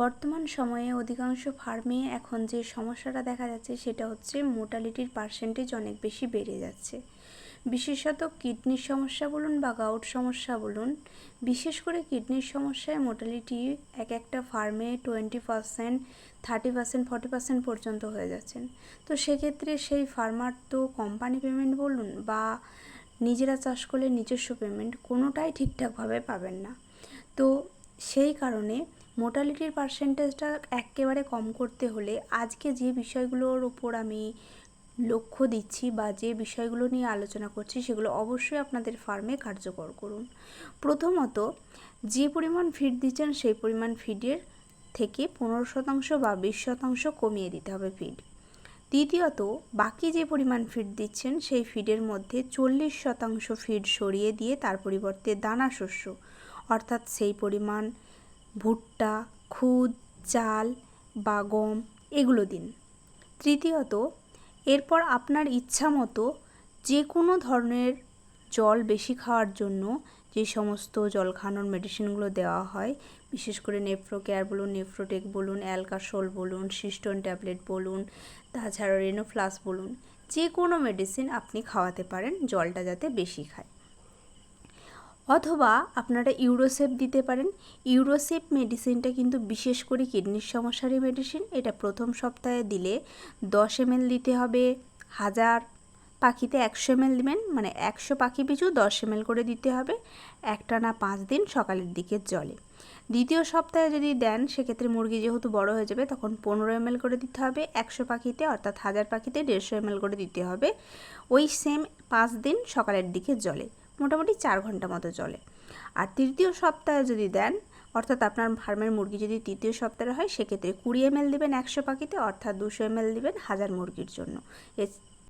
বর্তমান সময়ে অধিকাংশ ফার্মে এখন যে সমস্যাটা দেখা যাচ্ছে সেটা হচ্ছে মোর্টালিটির পার্সেন্টেজ অনেক বেশি বেড়ে যাচ্ছে। বিশেষত কিডনির সমস্যা বলুন বা গাউট সমস্যা বলুন, বিশেষ করে কিডনির সমস্যায় মোর্টালিটি এক একটা ফার্মে twenty percent, thirty percent, forty percent পর্যন্ত হয়ে যাচ্ছেন। তো সেক্ষেত্রে সেই ফার্মার তো কোম্পানি পেমেন্ট বলুন বা নিজেরা চাষ করলে নিজস্ব পেমেন্ট কোনোটাই ঠিকঠাকভাবে পাবেন না। তো সেই কারণে মোর্টালিটির পার্সেন্টেজটা একেবারে কম করতে হলে আজকে যে বিষয়গুলোর ওপর আমি লক্ষ্য দিচ্ছি বা যে বিষয়গুলো নিয়ে আলোচনা করছি, সেগুলো অবশ্যই আপনাদের ফার্মে কার্যকর করুন। প্রথমত, যে পরিমাণ ফিড দিচ্ছেন, সেই পরিমাণ ফিডের থেকে পনেরো শতাংশ বা বিশ শতাংশ কমিয়ে দিতে হবে ফিড দ্বিতীয়ত, বাকি যে পরিমাণ ফিড দিচ্ছেন, সেই ফিডের মধ্যে চল্লিশ শতাংশ ফিড সরিয়ে দিয়ে তার পরিবর্তে দানা শস্য অর্থাৎ সেই পরিমাণ ভুট্টা, খুদ, চাল বা গম এগুলো দিন। তৃতীয়ত, এরপর আপনার ইচ্ছা মতো যে কোনো ধরনের জল বেশি খাওয়ার জন্য যে সমস্ত জল খাওয়ানোর মেডিসিনগুলো দেওয়া হয়, বিশেষ করে নেফ্রো কেয়ার বলুন নেফ্রোটেক বলুন অ্যালকাসোল বলুন সিস্টোন ট্যাবলেট বলুন, তাছাড়া রেনোফ্লাস বলুন, যে কোনো মেডিসিন আপনি খাওয়াতে পারেন, জলটা যাতে বেশি খায়। অথবা আপনারা ইউরোসেপ দিতে পারেন। ইউরোসেপ মেডিসিনটা কিন্তু বিশেষ করে কিডনির সমস্যারই মেডিসিন এটা প্রথম সপ্তাহে দিলে দশ এমএল দিতে হবে, হাজার পাখিতে একশো এমএল দিবেন মানে একশো পাখি পিছু দশ এমএল করে দিতে হবে, একটানা পাঁচ দিন সকালের দিকে জলে। দ্বিতীয় সপ্তাহে যদি দেন, সেক্ষেত্রে মুরগি যেহেতু বড় হয়ে যাবে, তখন পনেরো এমএল করে দিতে হবে, একশো পাখিতে অর্থাৎ হাজার পাখিতে দেড়শো এমএল করে দিতে হবে। ওই সেম পাঁচ দিন সকালের দিকে জলে। মোটামুটি চার ঘণ্টা মতো চলে। আর তৃতীয় সপ্তাহে যদি দেন, অর্থাৎ আপনার ফার্মের মুরগি যদি তৃতীয় সপ্তাহে হয়, সেক্ষেত্রে কুড়ি এমএল দেবেন একশো পাখিতে, অর্থাৎ দুশো এমএল দেবেন হাজার মুরগির জন্য।